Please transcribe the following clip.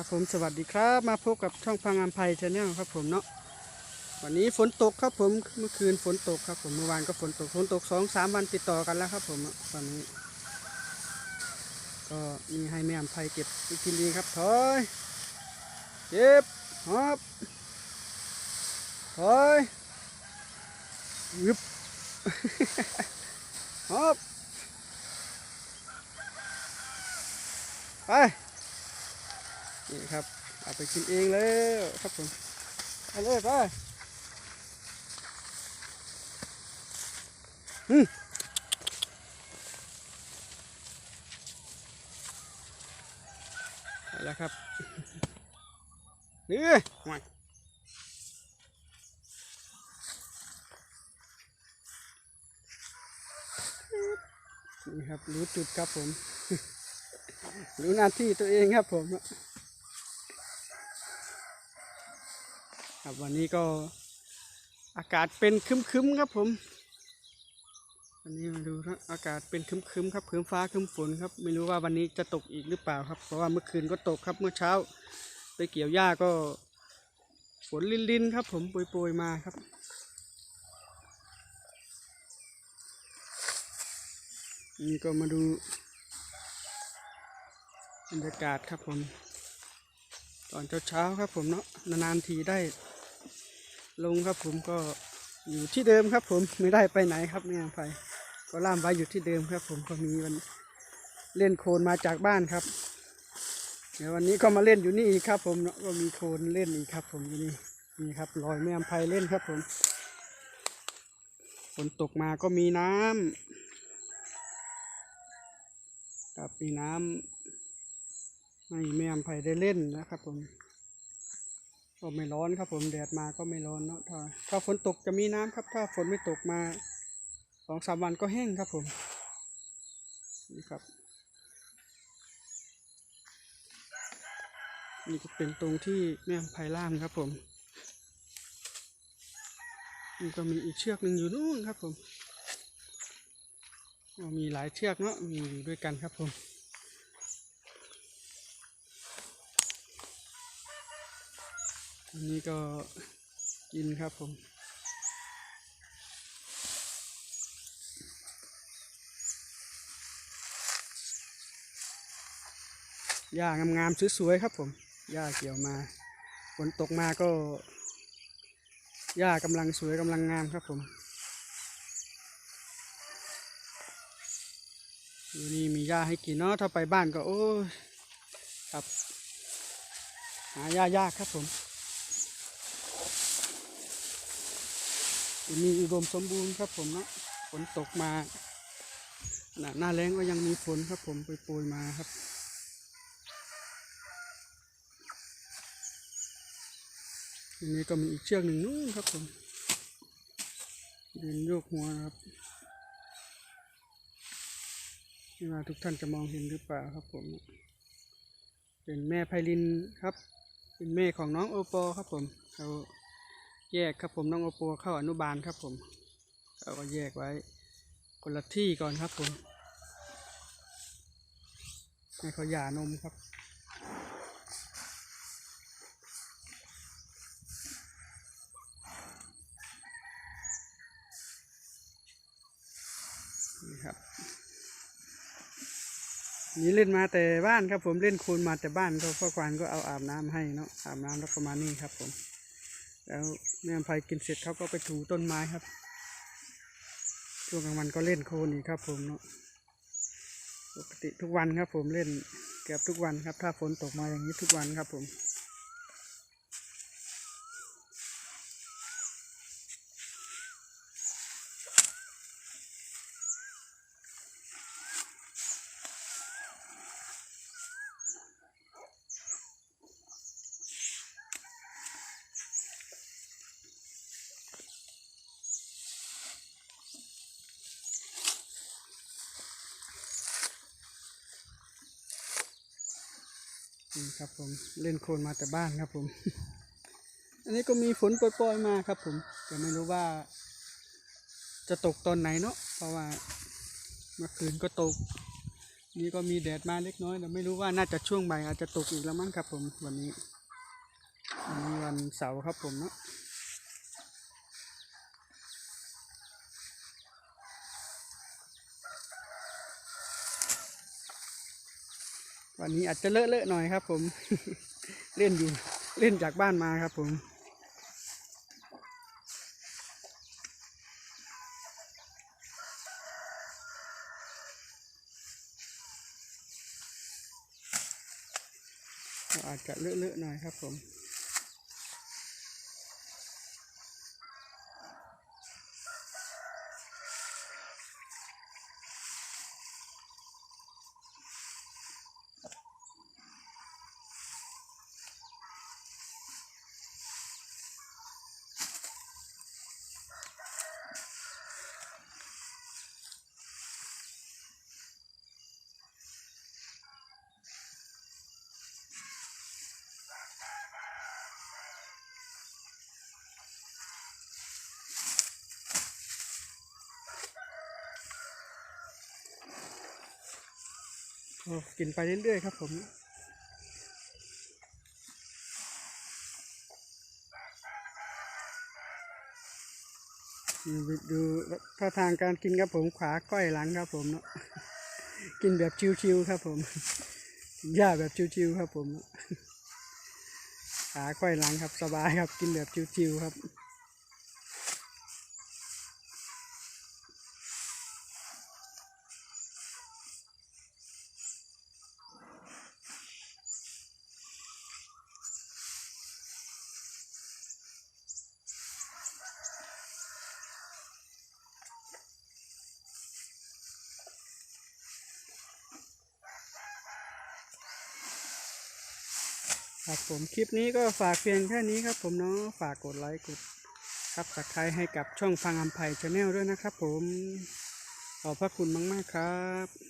ครับผมสวัสดีครับมาพบกับช่องพังอัมภัยชาแนลครับผมเนาะวันนี้ฝนตกครับผมเมื่อคืนฝนตกครับผมเมื่อวานก็ฝนตกฝนตกสองสามวันติดต่อกันแล้วครับผมตอนนี้ ก็มีให้แม่อัมภัยเก็บไปกินดีครับถอยเก็บฮอบถอยยึบฮอบไป นี่ครับ เอาไปกินเองแล้วครับผมไปเลยไปอืมแล้วครับนี่ห่วยนี่ครับรู้จุดครับผม รู้หน้าที่ตัวเองครับผม ครับวันนี้ก็อากาศเป็นครึ้มๆครับผมวันนี้มาดูนะอากาศเป็นครึ้มๆครับครึ้มฟ้าคึ้มฝนครับไม่รู้ว่าวันนี้จะตกอีกหรือเปล่าครับ เพราะว่าเมื่อคืนก็ตกครับเมื่อเช้า ไปเกี่ยวหญ้าก็ฝนลินๆครับ ผมโปรยๆมาครับนี่ก็มาดูบรรยากาศครับผม ตอนเช้าๆครับผมเนาะนานๆทีได้ ลงครับผมก็อยู่ที่เดิมครับ ผมไม่ได้ไปไหนครับเนี่ยไปก็ล่ามไว้อยู่ที่เดิมครับ ผมก็มีวันเล่นโคลนมาจากบ้านครับ เดี๋ยววันนี้ก็มาเล่นอยู่นี่อีกครับ ผมเนาะก็มีโคลนเล่นอีกครับ ผมอยู่นี่นี่ครับลอยแม่อำไพเล่นครับ ผมฝนตกมาก็มีน้ำครับมีน้ำ ให้แม่อำไพได้เล่นนะครับผมก็ไม่ร้อนครับผมแดดมาก็ไม่ร้อนเนาะถ้าถ้าฝนตกจะมีน้ำครับ ถ้าฝนไม่ตกมาสองสามวันก็แห้งครับผมนี่ครับนี่ก็เป็นตรงที่แม่อำไพล่ามครับผมนี่ก็มีอีกเชือกหนึ่งอยู่นู่นครับผมมีหลายเชือกเนาะมีอยู่ด้วยกันครับผม อันนี้ก็กินครับผม หญ้างามๆสวยๆครับผม หญ้าเกี่ยวมา ฝนตกมาก็ หญ้ากำลังสวยกำลังงามครับผมอยู่นี่มีหญ้าให้กินเนาะ ถ้าไปบ้านก็โอ้ครับ หาหญ้ายากครับผม มีอุดมสมบูรณ์ครับผมเนาะฝนตกมาหน้าหน้าแรงก็ยังมีฝนครับผมไปโปรยมาครับ ทีนี้ก็มีอีกเชือกหนึ่งนู่นครับผมยืนโยกหัวนะครับไม่ว่าทุกท่านจะมองเห็นหรือเปล่าครับผม เป็นแม่ไพลินครับ เป็นแม่ของน้องโอปอครับผมเขา แยกครับผมน้องโอปัวเข้าอนุบาลครับผมเราก็แยกไว้คนละที่ก่อนครับผมให้เขาหย่านมครับนี่ครับนี่เล่นมาแต่บ้านครับผมเล่นคลนมาแต่บ้านก็พ่อควานก็เอาอาบน้ำให้เนาะอาบน้ำแล้วก็มานี่ครับผม แล้วแม่อภัยกินเสร็จเขาก็ไปถูต้นไม้ครับ ช่วงกลางวันก็เล่นโคลนอีกครับผมเนาะปกติทุกวันครับผมเล่นเกือบทุกวันครับ ถ้าฝนตกมาอย่างนี้ทุกวันครับผม นี่ครับผมเล่นโคลนมาแต่บ้านครับผม อันนี้ก็มีฝนโปรยๆมาครับผม แต่ไม่รู้ว่า จะตกตอนไหนเนาะเพราะว่าเมื่อคืนก็ตก นี่ก็มีแดดมาเล็กน้อยแต่ไม่รู้ว่าน่าจะช่วงบ่ายอาจจะตกอีกแล้วมั้งครับผมวันนี้วันนี้วันเสาร์ครับผมเนาะ วันนี้อาจจะเลอะเลอะๆหน่อยครับ ผม เล่นอยู่เล่นจากบ้านมาครับ ผม อาจจะเลอะๆหน่อยครับ ผม กินไปเรื่อยๆครับผมดูท่าทางการกินครับผมขวาก้อยหลังครับผมเนาะกินแบบชิวๆครับผมหญ้าแบบชิวๆครับผมขาก้อยหลังครับสบายครับกินแบบชิวๆครับ ครับผมคลิปนี้ก็ฝากเพียงแค่นี้ครับผมเนาะฝากกดไลค์กดครับสไครต์ให้กับช่องฟังอัมไพชาแนลด้วยนะครับผมขอบพระคุณมาก ๆ ครับ